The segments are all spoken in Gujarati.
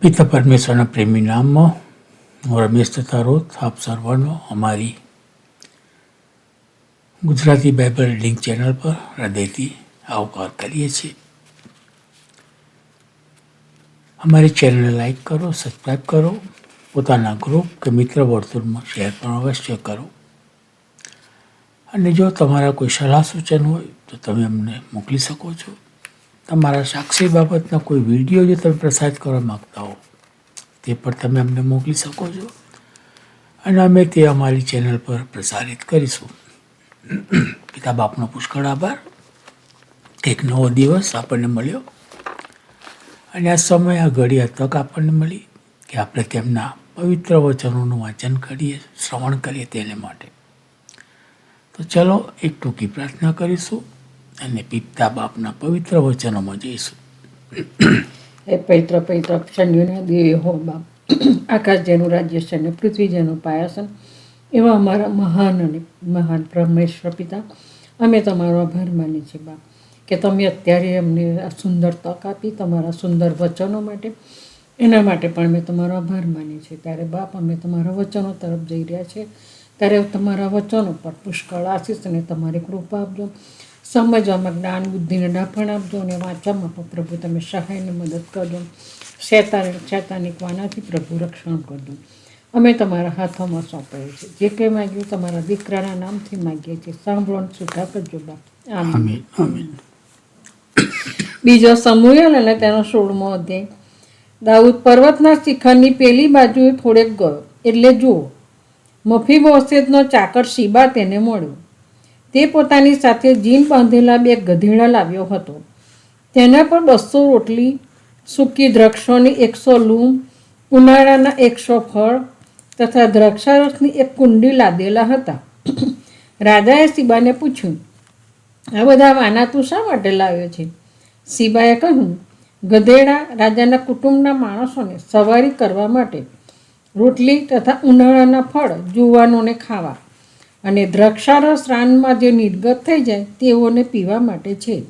પિતા પરમેશ્વરના પ્રેમી નામમાં હું રમેશ તથા રોત આપ સર્વનો અમારી. ગુજરાતી બાઇબલ લિંક ચેનલ પર હૃદયથી આવકાર કરીએ છીએ. અમારી ચેનલને લાઈક કરો સબસ્ક્રાઈબ કરો, પોતાના ગ્રુપ કે મિત્ર વર્તુળમાં શેર પણ અવશ્ય કરો. અને જો તમારા કોઈ સલાહ સૂચન હોય, તો તમે અમને મોકલી શકો છો. તમારા સાક્ષી બાબતના કોઈ વીડિયો જો તમે પ્રસારિત કરવા માગતા હો, તે પણ તમે અમને મોકલી શકો છો. અને અમે તે અમારી ચેનલ પર પ્રસારિત કરીશું. પિતા બાપનો પુષ્કળ આભાર. એક નવો દિવસ આપણને મળ્યો. અને આ સમય, આ ઘડી આ તક આપણને મળી કે આપણે તેમના પવિત્ર વચનોનું વાંચન કરીએ, શ્રવણ કરીએ તેને માટે. તો ચલો એક ટૂંકી પ્રાર્થના કરીશું. અને પિતા બાપના પવિત્ર વચનોમાં જઈશું. હે પવિત્ર પવિત્ર શન્યુના દેવ હો બાપ. આકાશ જેનું રાજ્ય શન્ય પૃથ્વી જેનું પાયાસન. એવા અમારા મહાન અને મહાન બ્રહ્મેશ્વર પિતા, અમે તમારો આભાર માની છીએ બાપ, કે તમે અત્યારે અમને આ સુંદર તક આપી, તમારા સુંદર વચનો માટે. એના માટે પણ અમે તમારો આભાર માનીએ છીએ. ત્યારે બાપ, અમે તમારા વચનો તરફ જઈ રહ્યા છીએ. ત્યારે તમારા વચનો પર પુષ્કળ આશીષ અને તમારી કૃપા આપજો. સમજવામાં જ્ઞાન બુદ્ધિને ડાફણ આપજો અને વાંચવામાં પણ પ્રભુ તમે સહાયને મદદ કરજો. શેતાન શેતાનિક વાનાથી પ્રભુ રક્ષણ કરજો. અમે તમારા હાથોમાં સોંપાય છે જે કંઈ માગ્યું તમારા દીકરાના નામથી માગીએ છીએ. સાંભળો અને સુધા કરજો આમીન. આમીન આમીન. બીજો સમુએલ અને તેનો સોળમો અધ્યાય. દાઉદ પર્વતના શિખરની પેલી બાજુએ થોડેક ગયો. એટલે જુઓ મફી મોસેદનો ચાકર શીબા તેને મળ્યો. તે પોતાની સાથે જીન બાંધેલા બે ગધેડા લાવ્યો હતો. તેના પર બસો રોટલી, સૂકી દ્રાક્ષોની એકસો લૂમ, ઉનાળાના એકસો ફળ તથા દ્રાક્ષારસની એક કુંડી લાદેલા હતા. રાજાએ શિબાને પૂછ્યું, આ બધા વાના તું શા માટે લાવ્યો છે? શિબાએ કહ્યું, ગધેડા રાજાના કુટુંબના માણસોને સવારી કરવા માટે રોટલી તથા ઉનાળાના ફળ જુવાનોને ખાવા. અને દ્રાક્ષારસ રાનમાં જે નિર્ગત થઈ જાય, તેઓને પીવા માટે છે.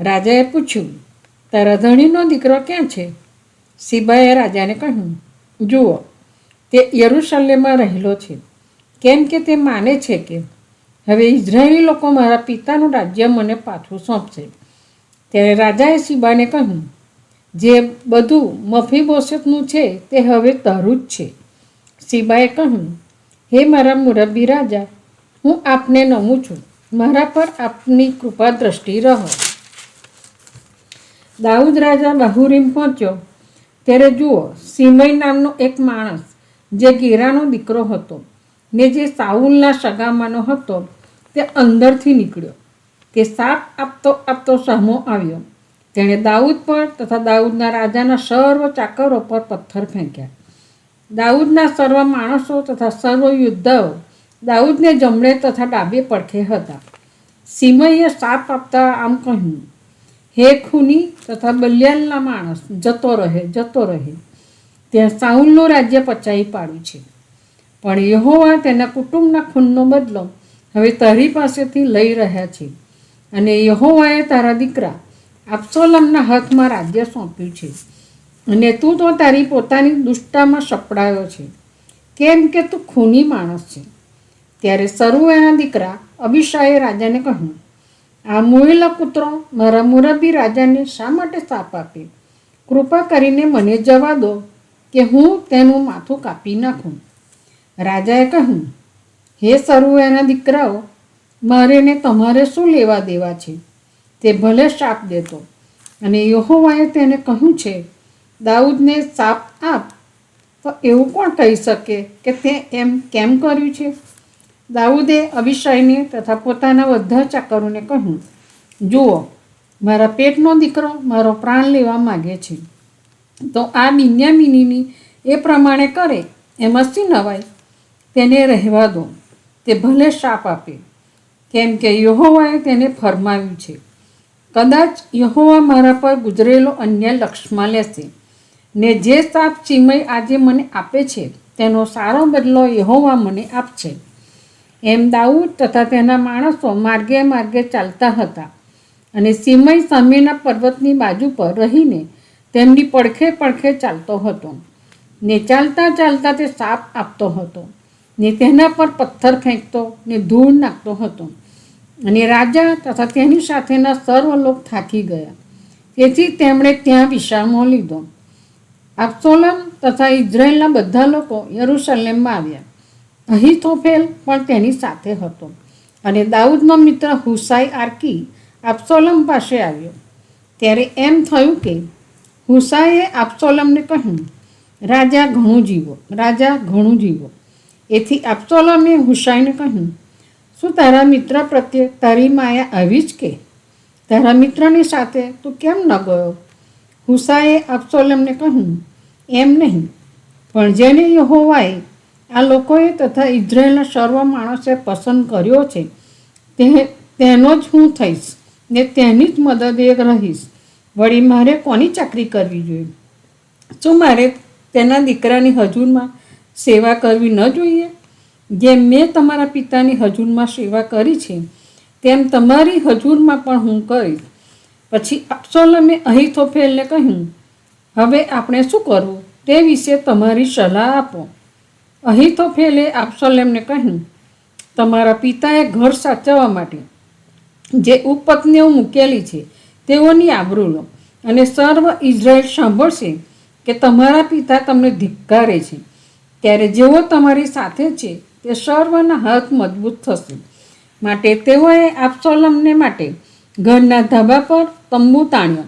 રાજાએ પૂછ્યું, તારા ધણીનો દીકરો ક્યાં છે? શિબાએ રાજાને કહ્યું, જુઓ, તે યરુશલેમમાં રહેલો છે. કેમ કે તે માને છે કે, હવે ઇઝરાયેલી લોકો મારા પિતાનું રાજ્ય મને પાછું સોંપશે. ત્યારે રાજાએ સિબાને કહ્યું, જે બધું મફી બોસતનું છે, તે હવે તારું જ છે. શિબાએ કહ્યું હે મારા મુરબ્બી રાજા, હું આપને નમું છું. મારા પર આપની કૃપા દ્રષ્ટિ રહો. દાઉદ રાજા બહુરીમ પહોંચ્યો. ત્યારે જુઓ, સિમય નામનો એક માણસ, જે ગીરાનો દીકરો હતો, ને જે સાઉલના સગામાનો હતો, તે અંદરથી નીકળ્યો. તે સાપ આપતો આપતો સામો આવ્યો. તેણે દાઉદ પર તથા દાઉદના રાજાના સર્વ ચાકરો પર પથ્થર ફેંક્યા. દાઉદના સર્વ માણસો તથા સર્વ યુદ્ધઓ દાઉદને જમણે તથા ડાબે પડખે હતા. સિમયે સાપ આપતા આમ કહ્યું, હે ખૂની તથા બલિયાલના માણસ, જતો રહે જતો રહે. ત્યાં સાઉલનું રાજ્ય પચાવી પાડ્યું છે. પણ યહોવા તેના કુટુંબના ખૂનનો બદલો હવે તારી પાસેથી લઈ રહ્યા છે. અને યહોવાએ તારા દીકરા અબ્સોલમના હાથમાં રાજ્ય સોંપ્યું છે. અને તું તો તારી પોતાની દુષ્ટામાં સપડાયો છે. કેમ કે તું ખૂની માણસ છે. ત્યારે સરુ એના દીકરા અભિષાએ રાજાને કહ્યું, આ મોયેલા પુત્રો મારા મુરબી રાજાને શા માટે સાપ આપે? કૃપા કરીને મને જવા દો કે હું તેનું માથું કાપી નાખું. રાજાએ કહ્યું, હે સરુએના દીકરાઓ, મારે ને તમારે શું લેવા દેવા છે? તે ભલે શાપ દેતો. અને યહોવાએ તેને કહ્યું છે દાઉદને સાપ આપ. તો એવું પણ કહી શકે કે તે એમ કેમ કર્યું છે? દાઉદે અભિષયને તથા પોતાના બધા ચાકરોને કહ્યું, જુઓ, મારા પેટનો દીકરો મારો પ્રાણ લેવા માગે છે. તો આ બિન્યામિનીની એ પ્રમાણે કરે, એમાં શી નવાય. તેને રહેવા દો. તે ભલે શાપ આપે. કેમ કે યહોવાએ તેને ફરમાવ્યું છે, કદાચ યહોવા મારા પર ગુજરેલો અન્ય લક્ષમાં લેશે. ને જે સાપ ચિમય આજે મને આપે છે, તેનો સારો બદલો યહોવા મને આપશે. એમ દાઉદ તથા તેના માણસો માર્ગે માર્ગે ચાલતા હતા અને સિમય સામેના પર્વતની બાજુ પર રહીને તેમની પડખે પડખે ચાલતો હતો. ને ચાલતા ચાલતા તે સાપ આપતો હતો, ને તેના પર પથ્થર ફેંકતો ને ધૂળ નાખતો હતો. અને રાજા તથા તેની સાથેના સર્વ લોક થાકી ગયા. તેથી તેમણે ત્યાં વિશ્રામો લીધો. અબ્સોલમ તથા ઇઝરાયલના બધા લોકો યરુશલેમમાં આવ્યા. અહીથોફેલ પણ તેની સાથે હતો અને દાઉદનો મિત્ર હુસાઈ આર્કી આપસોલમ પાસે આવ્યો. ત્યારે એમ થયું કે હુસાઈએ આપસોલમને કહ્યું, રાજા ઘણું જીવો, રાજા ઘણું જીવો. એથી આપસોલમે હુસાઈને કહ્યું, શું તારા મિત્ર પ્રત્યે તારી માયા આવી જ કે? તારા મિત્રની સાથે તું કેમ ન ગયો? હુસાએ અબ્સોલમને કહ્યું, એમ નહીં, પણ જેને યહોવાએ આ લોકોએ તથા ઇઝરાયેલના સર્વ માણસે પસંદ કર્યો છે, તે તેનો જ હું થઈશ ને તેની જ મદદે રહીશ. વળી મારે કોની ચાકરી કરવી જોઈએ? શું મારે તેના દીકરાની હજુરમાં સેવા કરવી ન જોઈએ? જેમ મેં તમારા પિતાની હજુરમાં સેવા કરી છે, તેમ તમારી હજુરમાં પણ હું કરીશ. પછી અબ્સોલમે અહીથોફેલને કહ્યું, હવે આપણે શું કરવું? તે વિશે તમારી સલાહ આપો. અહીથોફેલે અબ્સોલેમને કહ્યું, તમારા પિતાએ ઘર સાચવવા માટે જે ઉપપત્નીઓ મૂકેલી છે, તેઓની આબરૂ લો અને સર્વ ઇઝરાયલ સાંભળશે કે તમારા પિતા તમને ધિક્કારે છે. ત્યારે જેઓ તમારી સાથે છે, તે સર્વના હાથ મજબૂત થશે. માટે તેઓએ આબ્સોલમને માટે ઘરના ધાબા પર તંબુ તાણ્યો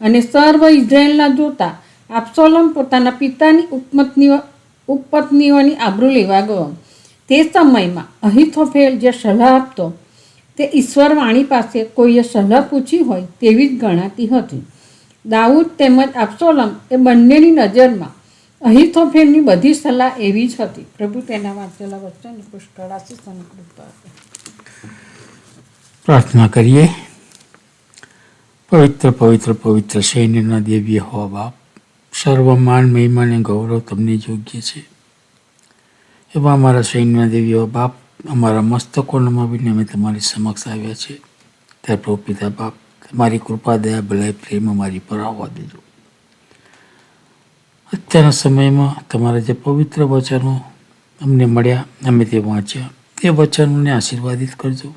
અને સર્વ ઇઝરાયલના જોતા આપસોલમ પોતાના પિતાની ઉપપત્નીઓ ઉપપત્નીઓની આબરૂ લેવા ગયો. તે સમયમાં અહિથોફેલ જે સલાહ આપતો, તે ઈશ્વર વાણી પાસે કોઈએ સલાહ પૂછી હોય તેવી જ ગણાતી હતી. દાઉદ તેમજ આપસોલમ એ બંનેની નજરમાં અહિથોફેલની બધી સલાહ એવી જ હતી. પ્રભુ તેના વાંચેલા વચન પુષ્કળ આશીષ અને કૃપા આપે. પ્રાર્થના કરીએ. પવિત્ર પવિત્ર પવિત્ર સૈન્યના દેવીય હો બાપ. સર્વ માન મહિમા અને ગૌરવ તમને યોગ્ય છે. એવા અમારા સૈન્યના દેવીઓ બાપ, અમારા મસ્તકો નમાવીને અમે તમારી સમક્ષ આવ્યા છે. ત્યારે પ્રભુ પિતા બાપ, તમારી કૃપા, દયા, ભલાઈ, પ્રેમ અમારી પર આવવા દેજો. અત્યારના સમયમાં તમારા જે પવિત્ર વચનો અમને મળ્યા, અમે તે વાંચ્યા. તે વચનોને આશીર્વાદિત કરજો.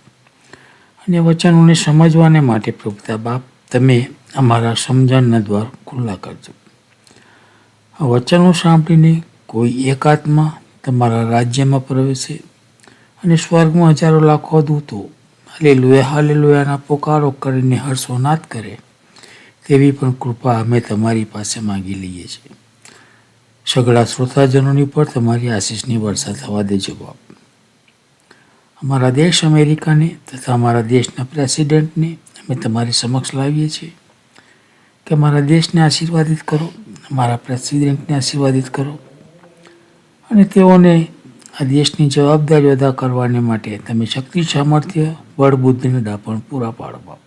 અને વચનોને સમજવાને માટે પ્રભુતા બાપ તમે અમારા સમજણના દ્વાર ખુલ્લા કરજો. આ વચનો સાંભળીને કોઈ એકાત્મા તમારા રાજ્યમાં પ્રવેશે અને સ્વર્ગમાં હજારો લાખો દૂતો હાલે લોયા હાલે લોયાના પોકારો કરીને હર્ષોનાદ કરે, તેવી પણ કૃપા અમે તમારી પાસે માંગી લઈએ છીએ. સગળા શ્રોતાજનોની પર તમારી આશીષની વર્ષા થવા દેજો બાપ. અમારા દેશ અમેરિકાને તથા અમારા દેશના પ્રેસિડેન્ટને અમે તમારી સમક્ષ લાવીએ છીએ કે મારા દેશને આશીર્વાદિત કરો મારા પ્રેસિડેન્ટને આશીર્વાદિત કરો અને તેઓને આ દેશની જવાબદારી અદા કરવાને માટે તમે શક્તિ, સામર્થ્ય, બળ, બુદ્ધિને ડાપણ પૂરા પાડો બાપ.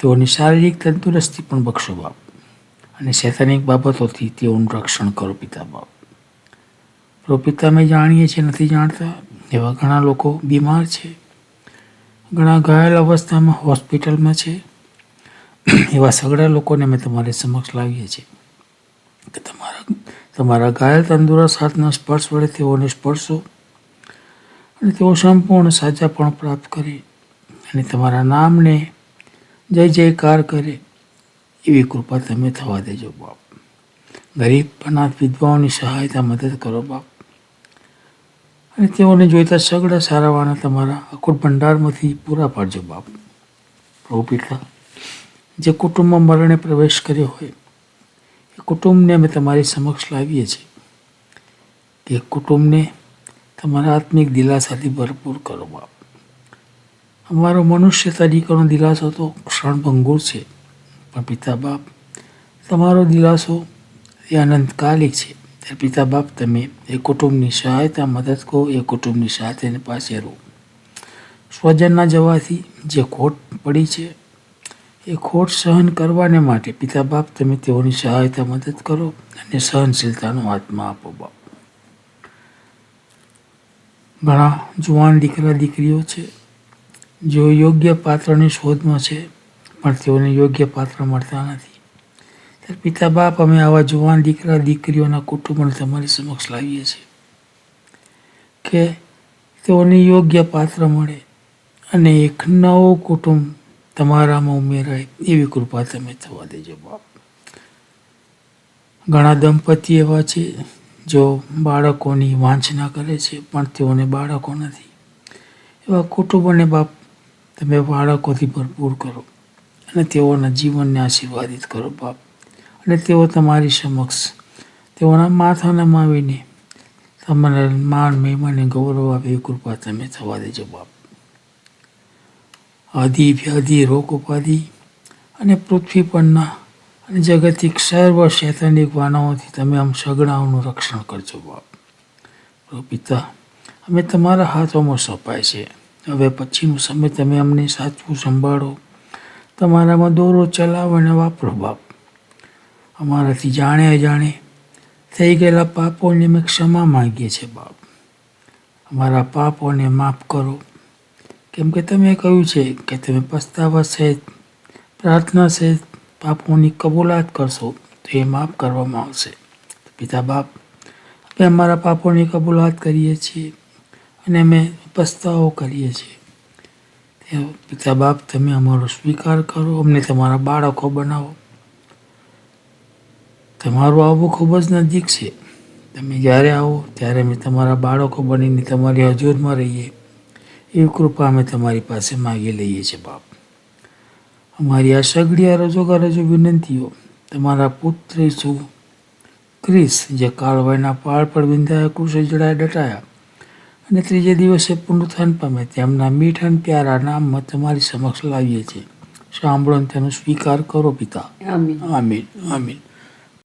તેઓની શારીરિક તંદુરસ્તી પણ બક્ષો બાપ અને શૈતાનિક બાબતોથી તેઓનું રક્ષણ કરો પિતા બાપ. પ્રો પિતા અમે જાણીએ છીએ, નથી જાણતા એવા ઘણા લોકો બીમાર છે. ઘણા ઘાયલ અવસ્થામાં હોસ્પિટલમાં છે. એવા સગડા લોકોને અમે તમારી સમક્ષ લાવીએ છીએ કે તમારા તમારા ઘાયલ તંદુરસ્ત હાથના સ્પર્શ વડે તેઓને સ્પર્શો અને તેઓ સંપૂર્ણ સાજા પણ પ્રાપ્ત કરે અને તમારા નામને જય જયકાર કરે એવી કૃપા તમે થવા દેજો બાપ. ગરીબ અનાથ વિધવાઓની સહાયતા મદદ કરો બાપ. અને તેઓને જોઈતા સગડા સારાવાના તમારા અખૂટ ભંડારમાંથી પૂરા પાડજો બાપ. પ્રભુ પિતા, જે કુટુંબમાં મરણે પ્રવેશ કર્યો હોય, એ કુટુંબને અમે તમારી સમક્ષ લાવીએ છીએ કે કુટુંબને તમારા આત્મિક દિલાસાથી ભરપૂર કરો બાપ. અમારો મનુષ્ય તરીકેનો દિલાસો તો ક્ષણભંગુર છે, પણ પિતા બાપ, તમારો દિલાસો એ અનંતકાલિક છે. ત્યારે પિતા બાપ તમે એ કુટુંબની સહાયતા મદદ કહો એ કુટુંબની સાથે પાસે રહો. સ્વજનના જવાથી જે ખોટ પડી છે, એ ખોટ સહન કરવાને માટે પિતા બાપ તમે તેઓની સહાયતા મદદ કરો અને સહનશીલતાનો આત્મા આપો બાપ. ઘણા જુવાન દીકરા દીકરીઓ છે, જેઓ યોગ્ય પાત્રની શોધમાં છે, પણ તેઓને યોગ્ય પાત્ર મળતા નથી. પિતા બાપ અમે આવા જુવાન દીકરા, દીકરીઓના કુટુંબને તમારી સમક્ષ લાવીએ છીએ કે તેઓને યોગ્ય પાત્ર મળે અને એક નવો કુટુંબ તમારામાં ઉમેરાય એવી કૃપા તમે થવા દેજો બાપ. ઘણા દંપતી એવા છે જો બાળકોની વાંચના કરે છે, પણ તેઓને બાળકો નથી. એવા કુટુંબોને બાપ તમે બાળકોથી ભરપૂર કરો અને તેઓના જીવનને આશીર્વાદિત કરો બાપ. અને તેઓ તમારી સમક્ષ તેઓના માથા માવીને તમારા માન મહેમાને ગૌરવ આપે એ કૃપા તમે થવા દેજો, બાપ. આદિ, વ્યાધિ, રોગ ઉપાધિ અને પૃથ્વી પરના અને જગતિક સર્વ શૈતાનિક વાનાઓથી તમે આમ સગડાઓનું રક્ષણ કરજો, બાપ. પિતા, અમે તમારા હાથોમાં સોંપાય છે. હવે પછીનું સમય તમે અમને સાચવું સંભાળો. તમારામાં દોરો ચલાવો અને વાપરો, બાપ. અમારાથી જાણે અજાણે થઈ ગયેલા પાપોને અમે ક્ષમા માગીએ છીએ બાપ. અમારા પાપોને માફ કરો. કેમ કે તમે કહ્યું છે કે તમે પસ્તાવા સહિત, પ્રાર્થના સહિત પાપોની કબૂલાત કરશો, તો એ માફ કરવામાં આવશે. પિતા બાપ, અમે અમારા પાપોની કબૂલાત કરીએ છીએ અને અમે પસ્તાવો કરીએ છીએ. પિતા બાપ, તમે અમારો સ્વીકાર કરો, અમને તમારા બાળકો બનાવો. તમારું આવવું ખૂબ જ નજીક છે. તમે જ્યારે આવો ત્યારે અમે તમારા બાળકો બનીને તમારી હજુરમાં રહીએ. એવી કૃપા અમે તમારી પાસે માગી લઈએ છીએ બાપ. અમારી આ સગડી આ રજોગા રજો વિનંતીઓ તમારા પુત્ર ઈસુ ક્રિસ જે કાળવાયના પાળ પર વિંધાયા કૃષિ જડાય ડટાયા અને ત્રીજે દિવસે પુનરુત્થાન પામે તેમના મીઠ અને પ્યારા નામમાં તમારી સમક્ષ લાવીએ છીએ. સાંભળો તેનો સ્વીકાર કરો પિતા. આમીન. આમીન. આમીન.